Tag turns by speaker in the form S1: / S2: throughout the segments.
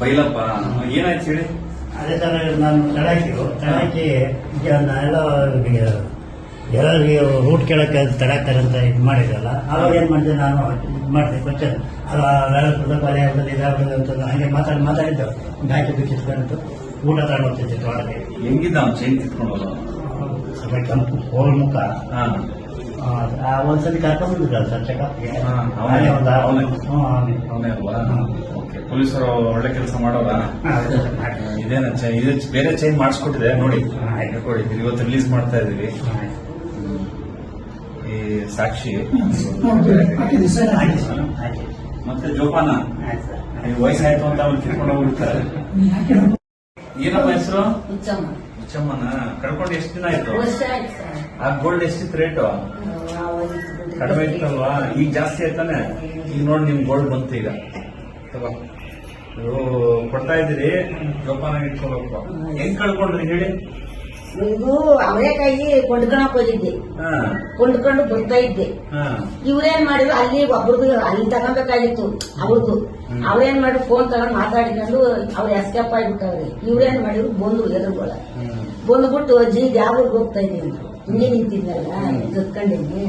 S1: ಬೈಲಪ್ಪ. ಏನಾಯ್ತು ಹೇಳಿ?
S2: ಅದೇ ತರ ನಾನು ತಡಾಕಿರು ತಡಾಕಿ ನಾನೆಲ್ಲ ಎಲ್ಲರಿಗೆ ರೂಟ್ ಕೇಳಕ್ಕೆ ತಡಾಕ್ತಾರೆ ಅಂತ ಇದು ಮಾಡಿದ್ರಲ್ಲ ಅವಾಗ ಏನ್ ಮಾಡಿದೆ ನಾನು ಇದು ಮಾಡಿದೆ ಕ್ವಶನ್ ಅದು ಕೊಲೆ ಆಗ್ತದೆ ಇದಾಗ್ತದೆ ಅಂತ ಹಂಗೆ ಮಾತಾಡಿ ಮಾತಾಡಿದ್ದು. ಬ್ಯಾಂಕ್ ಬಿಚ್ಚಿಸ್ಕೊಂಡು ಊಟ ತಗೊಂಡು ಹೋಗ್ತಿದ್ದೆ ಒಳಗೆ
S1: ಹೆಂಗಿದ್ದ ಅವ್ನು ಚೈನ್
S2: ಸ್ವಲ್ಪ ಕೆಂಪು ಕೋಲ್ ಮುಖ.
S1: ಹಾ.
S2: ಒಂದ್ಸತಿ ಕರ್ಕೊಂಡ್ ಬಂದಿದ್ರಲ್ಲ ಸರ್ ಚೆಕಪ್ಗೆ
S1: ಅವನೇ,
S2: ಒಂದು.
S1: ಅವನೇ.
S2: ಹ್ಞೂ ಅವನೇ.
S1: ಅವನೇ ಅಲ್ವಾ. ಓಕೆ ಪೊಲೀಸರು ಒಳ್ಳೆ ಕೆಲಸ ಮಾಡೋರ. ಇದೇನ ಇದು ಬೇರೆ ಚೇಂಜ್ ಮಾಡಿಸ್ಕೊಟ್ಟಿದೆ ನೋಡಿ. ನೋಡಿ ಇವತ್ತು ರಿಲೀಸ್ ಮಾಡ್ತಾ ಇದೀವಿ. ಈ ಸಾಕ್ಷಿ. ಮತ್ತೆ ಜೋಪಾನ? ವಯಸ್ಸಾಯ್ತು ಅಂತ ಅವ್ರು ತಿಳ್ಕೊಂಡು ಹೋಗ್ಬಿಡ್ತಾರೆ ಏನಪ್ಪ ಹೆಸರು? ಹುಚ್ಚಮ್ಮನ ಕಳ್ಕೊಂಡು ಎಷ್ಟು ದಿನ ಆಯ್ತು?
S3: ವರ್ಷ ಆಯ್ತು ಸರ್.
S1: ಆ ಗೋಲ್ಡ್ ಎಷ್ಟಿತ್ತು ರೇಟು
S3: ನಾವು
S1: ಕಡಿಮೆ ಇತ್ತಲ್ವಾ? ಈಗ ಜಾಸ್ತಿ ಆಯ್ತಾನೆ? ಈಗ ನೋಡಿ ನಿಮ್ ಗೋಲ್ಡ್ ಬಂತು ಈಗ. ತಗೋ ಇದು ಕೊಡ್ತಾ ಇದ್ದೀರಿ? ಜೋಪಾನ ಇಟ್ಕೊಬೇಕು ಹೆಂಗ್ ಕಳ್ಕೊಂಡ್ರಿ ಹೇಳಿ?
S3: ಇದು ಅವರೇಕಾಯಿ ಕೊಂಡ್ಕೊಳಕ್ ಹೋಗಿದ್ದೆ.
S1: ಹಾ.
S3: ಕೊಂಡ್ಕೊಂಡು ಬರ್ತಾ ಇದ್ದೆ.
S1: ಹಾ.
S3: ಇವ್ರೇನ್ ಮಾಡಿದ್ರು ಅಲ್ಲಿ ಒಬ್ರದ್ದು ಅಲ್ಲಿ ತಗೋಬೇಕಾಗಿತ್ತು ಅವ್ರದ್ದು. ಅವ್ರೇನ್ ಮಾಡಿ ಫೋನ್ ತಗೊಂಡು ಮಾತಾಡಿಕೊಂಡು ಅವ್ರು ಎಸ್ಕೇಪ್ ಆಗಿಬಿಟ್ಟವ್ರಿ. ಇವ್ರೇನ್ ಮಾಡಿದ್ರು ಬಂದ್ರು ಎದುರುಗಳ. ಬಂದ್ಬಿಟ್ಟು ಅಜ್ಜಿ ಯಾವ ಊರ್ಗ್ ಹೋಗ್ತಾ ಇದ್ದೀನಿ ಹಿಂಗೆ ನಿಂತಿದ್ದಲ್ಲ ಕತ್ಕೊಂಡಿನಿ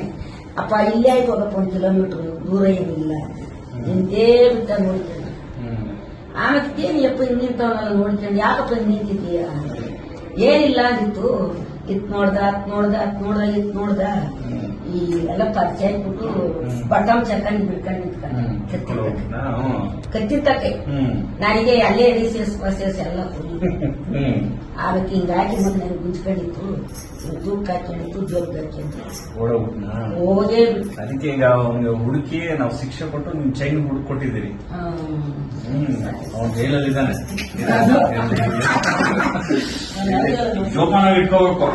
S3: ಅಪ್ಪ ಇಲ್ಲೇ ಆಯ್ತು ಹೋಗಪ್ಪ ಒಂದ್ ಕಿಲೋಮೀಟರ್ ದೂರ ಏನಿಲ್ಲ. ನಿಂತೇ ಬಿಟ್ಟ ನೋಡ್ಕೊಂಡು. ಆಮೇಲೆ ಏನು ಎಪ್ಪ ಹಿಂಗ್ ನಿಂತವನಲ್ಲ ನೋಡ್ಕೊಂಡು ಯಾಕಪ್ಪ ನಿಂತಿದ್ದೀಯ ಏನಿಲ್ಲ ಅಂದಿತ್ತು ಇತ್ ನೋಡ್ದ ಅತ್ ನೋಡ್ದ ಅತ್ ನೋಡ್ದ ಇತ್ ನೋಡ್ದ. ಈ ಎಲ್ಲ ಪರಿಚಯ ಬಿಟ್ಟು ಬಟಮ್ ಚಕ್ಕಂಡ್ ಬಿಡ್ಕೊಂಡ್ ನಿಂತ್ಕೊಂಡ
S1: ಹ್ಮ್. ಕಿತ್ಕೊಂಡು ಹೋಗ್ಬಿಟ್ನಾ? ಹ್ಮ್.
S3: ಕತ್ತಿನ ತಕ್ಕೆ
S1: ಹ್ಮ್.
S3: ನನಗೆ ಅಲ್ಲೇ ರೀಸಿಯಸ್ ಪಸೇಸ್ ಎಲ್ಲ ಆಮೇಲೆ ಹಿಂಗಾಗಿ ಮತ್ತೆ ನನಗೆ ಗುಂಜ್ಕೊಂಡಿತ್ತು. ದುಃಖ ಹಾಕೊಂಡಿತ್ತು ಜೋಗ್
S1: ಓಡೋಗ್ಬಿಟ್ನಾ?
S3: ಹೋಗೇ ಬಿಟ್ಟು
S1: ಅದಕ್ಕೆ ಈಗ ಅವ್ನಿಗೆ ಹುಡುಕಿ ನಾವು ಶಿಕ್ಷೆ ಕೊಟ್ಟು ನಿಮ್ ಚೈನ್ ಹುಡುಕ್ ಕೊಟ್ಟಿದ್ದೀರಿ ಅವ್ನು ಜೈಲಲ್ಲಿ ಇದ್ದಾನೆ. ಜೋಪಾನ ಇಟ್ಕೋಬೇಕು?